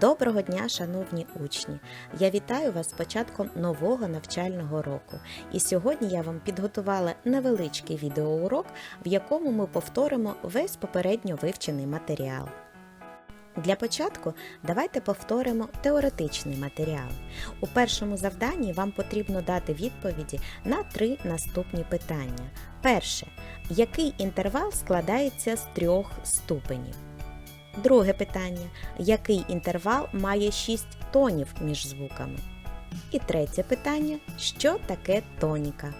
Доброго дня, шановні учні! Я вітаю вас з початком нового навчального року. І сьогодні я вам підготувала невеличкий відеоурок, в якому ми повторимо весь попередньо вивчений матеріал. Для початку давайте повторимо теоретичний матеріал. У першому завданні вам потрібно дати відповіді на три наступні питання. Перше. Який інтервал складається з трьох ступенів? Друге питання. Який інтервал має 6 тонів між звуками? І третє питання. Що таке тоніка?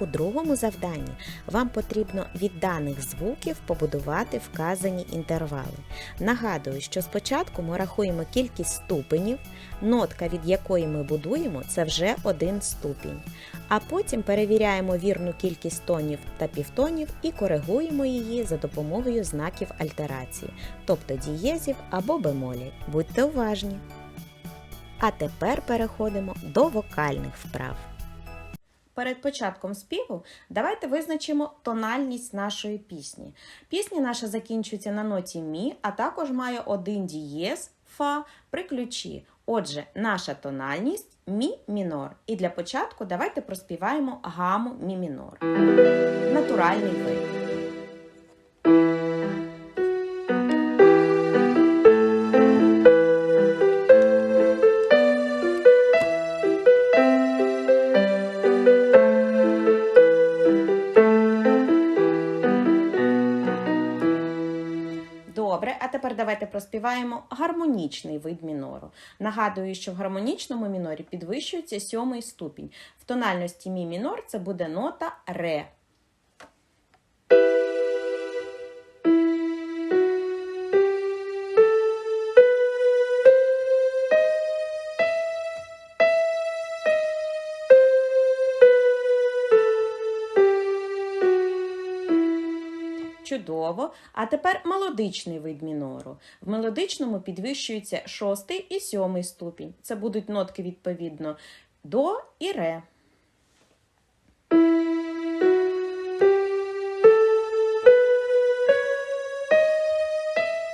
У другому завданні вам потрібно від даних звуків побудувати вказані інтервали. Нагадую, що спочатку ми рахуємо кількість ступенів, нотка, від якої ми будуємо, це вже один ступінь. А потім перевіряємо вірну кількість тонів та півтонів і коригуємо її за допомогою знаків альтерації, тобто дієзів або бемолів. Будьте уважні! А тепер переходимо до вокальних вправ. Перед початком співу давайте визначимо тональність нашої пісні. Пісня наша закінчується на ноті Мі, а також має один дієз Фа при ключі. Отже, наша тональність Мі мінор. І для початку давайте проспіваємо гаму Мі мінор. Натуральний вид. Проспіваємо гармонічний вид мінору. Нагадую, що в гармонічному мінорі підвищується сьомий ступінь. В тональності мі мінор це буде нота ре. Чудово. А тепер мелодичний вид мінору. В мелодичному підвищується шостий і сьомий ступінь. Це будуть нотки відповідно до і ре.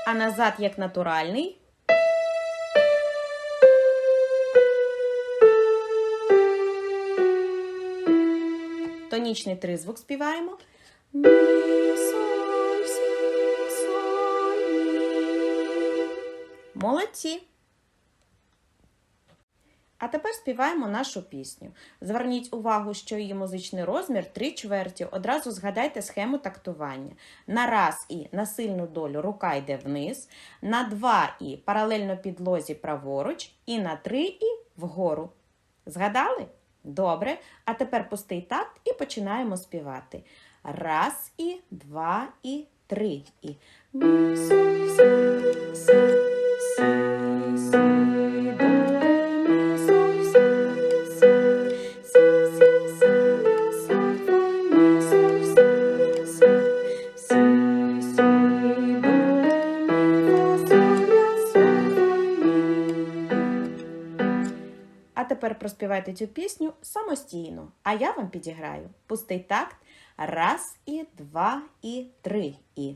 А назад як натуральний. Тонічний тризвук співаємо. Молодці. А тепер співаємо нашу пісню. Зверніть увагу, що її музичний розмір три чверті. Одразу згадайте схему тактування. На раз і на сильну долю рука йде вниз, на два і паралельно підлозі праворуч, і на три і вгору. Згадали? Добре. А тепер пустий такт і починаємо співати. Раз і два і три і Мі, соль, сі, сі, тепер проспівайте цю пісню самостійно, а я вам підіграю пустий такт. Раз і два і три і.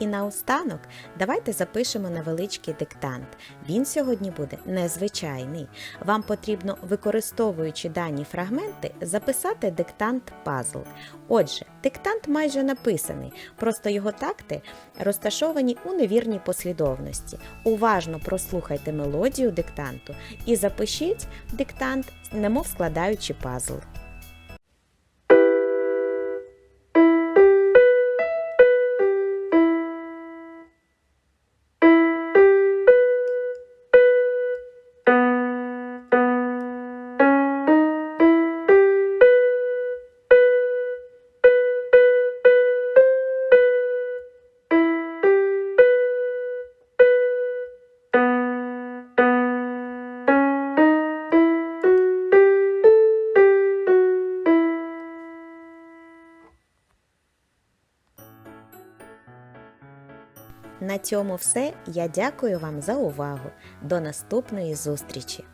І наостанок давайте запишемо невеличкий диктант. Він сьогодні буде незвичайний. Вам потрібно, використовуючи дані фрагменти, записати диктант пазл. Отже, диктант майже написаний, просто його такти розташовані у невірній послідовності. Уважно прослухайте мелодію диктанту і запишіть диктант, немов складаючи пазл. Цьому все. Я дякую вам за увагу. До наступної зустрічі!